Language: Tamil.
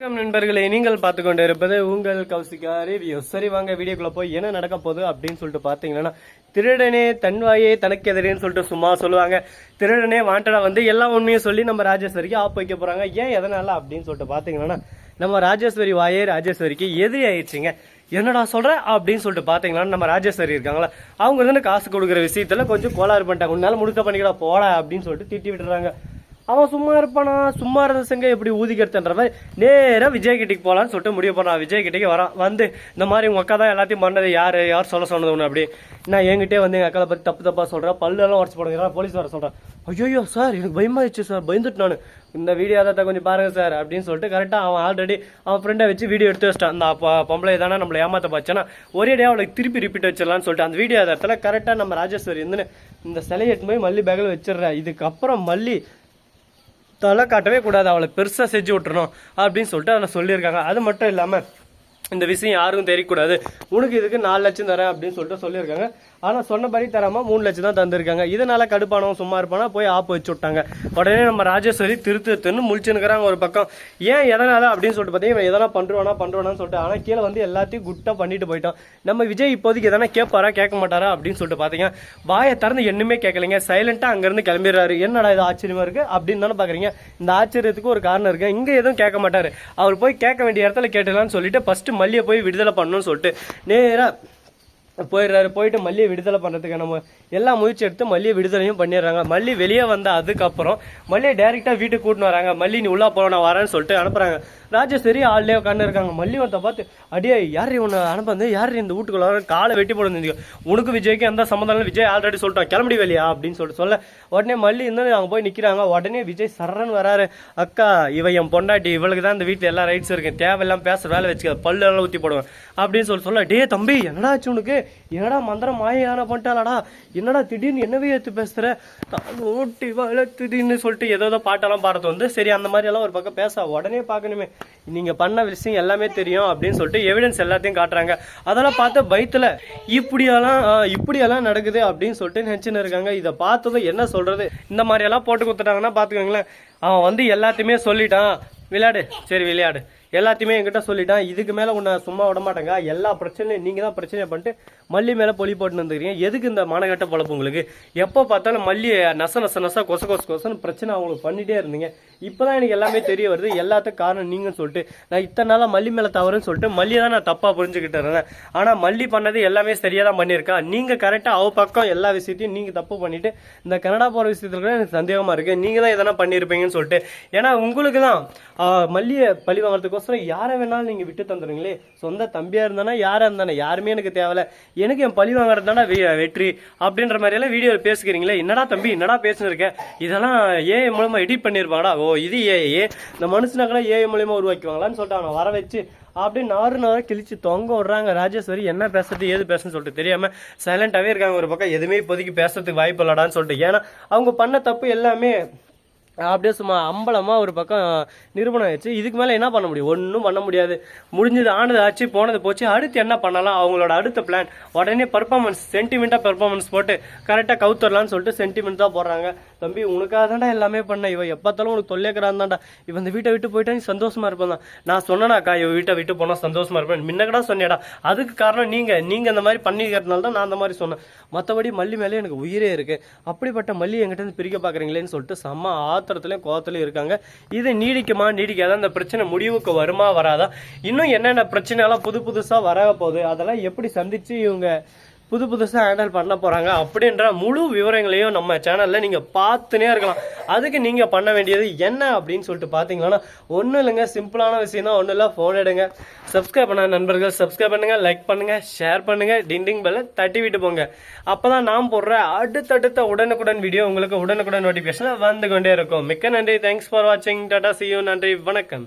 வணக்கம் நண்பர்களே நீங்கள் பார்த்து கொண்டு இருப்பது உங்கள் கௌசிகா ரிவ்யூ சரி வாங்க வீடியோக்குள்ள போய் என்ன நடக்க போகுது அப்படின்னு சொல்லிட்டு பார்த்தீங்கன்னா திருடனே தன்வாயே தனக்கு எதிரேன்னு சொல்லிட்டு சும்மா சொல்லுவாங்க. திருடனே வாண்டடா வந்து எல்லா உண்மையும் சொல்லி நம்ம ராஜேஸ்வரிக்கு ஆப் வைக்க போறாங்க. ஏன் எதனால அப்படின்னு சொல்லிட்டு பார்த்தீங்கன்னா நம்ம ராஜேஸ்வரி வாயே ராஜேஸ்வரிக்கு எதிரி ஆயிடுச்சுங்க. என்னடா சொல்ற? அப்படின்னு சொல்லிட்டு பார்த்தீங்கன்னா நம்ம ராஜேஸ்வரி இருக்காங்களா? அவங்க வந்து காசு கொடுக்குற விஷயத்துல கொஞ்சம் கோளாறு பண்ணிட்டாங்க. உன்னால முடுக்க பண்ணிக்கடா போடா அப்படின்னு சொல்லிட்டு திட்டி விட்டுறாங்க. அவன் சும்மா இருப்பானா? சும்மா இருந்த செங்க எப்படி ஊதிக்கிறதுன்ற மாதிரி நேராக விஜய்கிட்டைக்கு போகலான்னு சொல்லிட்டு முடிவு பண்ணான் விஜயகிட்டிக்கு வரான் வந்து இந்த மாதிரி உங்கள் அக்கா தான் எல்லாத்தையும் பண்ணது யார் யார் சொல்ல சொன்னது ஒன்று அப்படி. நான் என்கிட்டே வந்து எங்கள் அக்காவை பற்றி தப்பு தப்பாக சொல்கிறேன் பல்லெல்லாம் உடச்சு போடுங்க போலீஸ் வர சொல்கிறேன் ஐயோ சார் எனக்கு பயமாயிடுச்சு சார் பயந்துட்டு நான். இந்த வீடியோ அதை கொஞ்சம் பாருங்கள் சார் அப்படின்னு சொல்லிட்டு கரெக்டாக அவன் ஆல்ரெடி அவன் ஃப்ரெண்டை வச்சு வீடியோ எடுத்து வச்சிட்டான். அந்த பொம்பளை தானே நம்மளை ஏமாத்த பார்த்தானா ஒரே டே அவளுக்கு திருப்பி ரிப்பீட் வச்சிடலாம்னு சொல்லிட்டு அந்த வீடியோ இடத்துல கரெக்டாக நம்ம ராஜேஸ்வரி இருந்துன்னு இந்த சிலையை எடுத்து போய் மல்லி பேக்கில் வச்சிடுறேன் இதுக்கப்புறம் மல்லி தலை காட்டவே கூடாது அவளை பெருசாக செஞ்சு விட்டுறணும் அப்படின்னு சொல்லிட்டு அதில் சொல்லியிருக்காங்க. அது மட்டும் இல்லாமல் இந்த விஷயம் யாருக்கும் தெரியக்கூடாது உனக்கு இதுக்கு நாலு லட்சம் தரேன் அப்படின்னு சொல்லிட்டு சொல்லியிருக்காங்க. ஆனால் சொன்ன மாதிரி தராமல் மூணு லட்சம் தான் தந்திருக்காங்க. இதனால கடுப்பானவன் சும்மா இருப்பானா? போய் ஆப்பு வச்சு விட்டாங்க. உடனே நம்ம ராஜேஸ்வரி திரு திருன்னு முழிச்சுனுக்கிறாங்க ஒரு பக்கம். ஏன் எதனால அப்படின்னு சொல்லிட்டு பார்த்தீங்கன்னா இவன் எதனா பண்ணுவானா பண்ணுவானான்னு சொல்லிட்டு ஆனால் கீழே வந்து எல்லாத்தையும் குட்டாக பண்ணிட்டு போயிட்டான். நம்ம விஜய் இப்போதைக்கு எதனா கேட்பாரா கேட்க மாட்டாரா அப்படின்னு சொல்லிட்டு பார்த்தீங்க வாயை திறந்து என்னமே கேட்கலைங்க. சைலண்டாக அங்கேருந்து கிளம்பிடுறாரு. என்னடா இது ஆச்சரியமா இருக்கு? அப்படின்னு தானே பார்க்குறீங்க. இந்த ஆச்சரியத்துக்கு ஒரு காரணம் இருக்கு. இங்கே எதுவும் கேட்க மாட்டார். அவர் போய் கேட்க வேண்டிய இடத்துல கேட்டலான்னு சொல்லிட்டு ஃபஸ்ட்டு மல்லியை போய் விடுதலை பண்ணணும்னு சொல்லிட்டு நேராக போயிடுறாரு. போயிட்டு மல்லியை விடுதலை பண்ணுறதுக்கு நம்ம எல்லா முயற்சி எடுத்து மல்லியை விடுதலையும் பண்ணிடுறாங்க. மல்லி வெளியே வந்த அதுக்கப்புறம் மல்லியை டேரெக்டாக வீட்டுக்கு கூட்டின்னு வராங்க. மல்லி நீ உள்ளே போல நான் வரேன்னு சொல்லிட்டு அனுப்புறாங்க. சரி ஆள்லேயே உட்காந்து இருக்காங்க. மல்லி ஒருத்த பார்த்து அடியே யார் இவனை அனுப்பந்து யார் இந்த வீட்டுக்குள்ள காலை வெட்டி போடுங்க உனக்கு விஜய்க்கு எந்த சம்மந்தம் விஜய் ஆல்ரெடி சொல்லிட்டான். கிளம்பி வெளியா அப்படின்னு சொல்லிட்டு சொல்ல. உடனே மல்லி இருந்தாலும் அவங்க போய் நிற்கிறாங்க உடனே விஜய் சரன்னு வராரு. அக்கா இவ என் பொண்டாட்டி இவளுக்கு தான் இந்த வீட்டில் எல்லா ரைட்ஸ் இருக்கு. தேவையெல்லாம் பேசுற வேலை வச்சுக்க பல்லு எல்லாம் ஊற்றி போடுவேன். அப்படின்னு சொல்லி சொல்ல டே தம்பி என்னடா ஆச்சு உனக்கு? என்னடா மந்திரம் மாயான பண்ணிட்டாலடா என்னடா திடீர்னு என்னவே எடுத்து பேசுகிற நான் ஓட்டி திடீர்னு சொல்லிட்டு ஏதோ ஏதோ பாட்டெல்லாம் பாடுறது வந்து சரி அந்த மாதிரி எல்லாம் ஒரு பக்கம் பேச உடனே பார்க்கணுமே. நீங்கள் பண்ண விஷயம் எல்லாமே தெரியும் அப்படின்னு சொல்லிட்டு எவிடன்ஸ் எல்லாத்தையும் காட்டுறாங்க. அதெல்லாம் பார்த்து பயத்தில் இப்படியெல்லாம் இப்படியெல்லாம் நடக்குது அப்படின்னு சொல்லிட்டு நினச்சின்னு இருக்காங்க. இதை பார்த்ததும் என்ன சொல்கிறது இந்த மாதிரி எல்லாம் போட்டு கொடுத்துட்டாங்கன்னா பார்த்துக்கோங்களேன். அவன் வந்து எல்லாத்தையுமே சொல்லிட்டான். விளையாடு. சரி விளையாடு. எல்லாத்தையுமே என்கிட்ட சொல்லிட்டான். இதுக்கு மேலே உன்னை சும்மா விட மாட்டேங்க. எல்லா பிரச்சனையும் நீங்கள் தான் பிரச்சனையை பண்ணிட்டு மல்லி மேலே பொலி போட்டு வந்துக்கிறீங்க. எதுக்கு இந்த மானகட்ட பழப்பு உங்களுக்கு? எப்போ பார்த்தாலும் மல்லி நச நச நச கொச கொச கொசன்னு பிரச்சனை அவங்களுக்கு பண்ணிட்டே இருந்தீங்க. இப்போ தான் எனக்கு எல்லாமே தெரிய வருது. எல்லாத்துக்கும் காரணம் நீங்கன்னு சொல்லிட்டு. நான் இத்தனை நாளாக மல்லி மேலே தவறுன்னு சொல்லிட்டு மல்லியை தான் நான் தப்பாக புரிஞ்சுக்கிட்டு இருந்தேன். ஆனால் மல்லி பண்ணது எல்லாமே சரியாக தான் பண்ணியிருக்கா. நீங்கள் கரெக்டாக அவ பக்கம் எல்லா விஷயத்தையும் நீங்கள் தப்பு பண்ணிவிட்டு இந்த கனடா போகிற விஷயத்தில் கூட எனக்கு சந்தேகமாக இருக்குது நீங்கள் தான் எதனா பண்ணியிருப்பீங்கன்னு சொல்லிட்டு. ஏன்னா உங்களுக்கு தான் மல்லியை பழி அதுக்கோசரம் யாரை வேணாலும் நீங்கள் விட்டு தந்துடுங்களே சொந்த தம்பியாக இருந்தானா யாராக இருந்தானே யாருமே எனக்கு தேவையில்ல எனக்கு என் பழி வாங்குறது தானே வெற்றி அப்படின்ற மாதிரியெல்லாம் வீடியோவில் பேசுகிறீங்களே என்னடா தம்பி என்னடா பேசினிருக்கேன் இதெல்லாம் ஏஐ மூலமாக எடிட் பண்ணியிருப்பாடா ஓ இது ஏஐ இந்த மனுஷனாக்கெல்லாம் ஏஐ மூலியமாக உருவாக்குவாங்களான்னு சொல்லிட்டு அவனை வர வச்சு அப்படியே நாறு நாறு கிழிச்சு தொங்க விடுறாங்க. ராஜேஸ்வரி என்ன பேசுறது ஏது பேசுன்னு சொல்லிட்டு தெரியாம சைலண்ட்டாகவே இருக்காங்க ஒரு பக்கம். எதுவுமே இப்போதைக்கு பேசுறதுக்கு வாய்ப்பு இல்லடான்னு சொல்லிட்டு. ஏன்னா அவங்க பண்ண தப்பு எல்லாமே அப்படியே சும்மா அம்பலமாக ஒரு பக்கம் நிரூபணம் ஆயிடுச்சு. இதுக்கு மேலே என்ன பண்ண முடியும்? ஒன்றும் பண்ண முடியாது. முடிஞ்சது ஆனது ஆச்சு போனது போச்சு. அடுத்து என்ன பண்ணலாம்? அவங்களோட அடுத்த பிளான் உடனே பர்ஃபார்மன்ஸ் சென்டிமெண்ட்டாக பர்ஃபார்மன்ஸ் போட்டு கரெக்டாக கவுத்தரலாம்னு சொல்லிட்டு சென்டிமெண்ட் தான் போடுறாங்க. தம்பி உனக்காக தான்டா எல்லாமே பண்ண இவன் எப்போத்தாலும் உனக்கு தொல்லைக்கிறான் தான்டா. இவன் இந்த வீட்டை விட்டு போயிட்டா நீ சந்தோஷமாக இருப்பேன் தான். நான் சொன்னேனாக்கா இவன் வீட்டை விட்டு போனால் சந்தோஷமாக இருப்பேன். முன்னக்கடா சொன்னேடா அதுக்கு காரணம் நீங்கள் நீங்கள் அந்த மாதிரி பண்ணிக்கிறதுனால தான் நான் அந்த மாதிரி சொன்னேன். மற்றபடி மல்லி மேலே எனக்கு உயிரே இருக்குது அப்படிப்பட்ட மல்லி என்கிட்ட பிரிக்க பார்க்குறீங்களேன்னு சொல்லிட்டு செம்ம ஆத்திரத்துலயும் கோவத்துலையும் இருக்காங்க. இது நீடிக்குமா நீடிக்காத? இந்த பிரச்சனை முடிவுக்கு வருமா வராதா? இன்னும் என்னென்ன பிரச்சனை எல்லாம் புது புதுசா வர போகுது? அதெல்லாம் எப்படி சந்திச்சு இவங்க புது புதுசாக ஹேண்டில் பண்ண போகிறாங்க அப்படின்ற முழு விவரங்களையும் நம்ம சேனலில் நீங்கள் பார்த்துனே இருக்கலாம். அதுக்கு நீங்கள் பண்ண வேண்டியது என்ன அப்படின்னு சொல்லிட்டு பார்த்தீங்கன்னா ஒன்றும் இல்லைங்க. சிம்பிளான விஷயம் தான் ஒன்றும் இல்லை. ஃபோன் எடுங்க. சப்ஸ்கிரைப் பண்ண நண்பர்கள் சப்ஸ்கிரைப் பண்ணுங்கள் லைக் பண்ணுங்கள் ஷேர் பண்ணுங்கள் டிண்டிங் பெல்லை தட்டி விட்டு போங்க. அப்போ தான் நான் போடுற அடுத்தடுத்த உடனுக்குடன் வீடியோ உங்களுக்கு உடனுக்குடன் நோட்டிஃபிகேஷன் வந்து கொண்டே இருக்கும். மிக்க நன்றி. தேங்க்ஸ் ஃபார் வாட்சிங் டாடா சியூ நன்றி. வணக்கம்.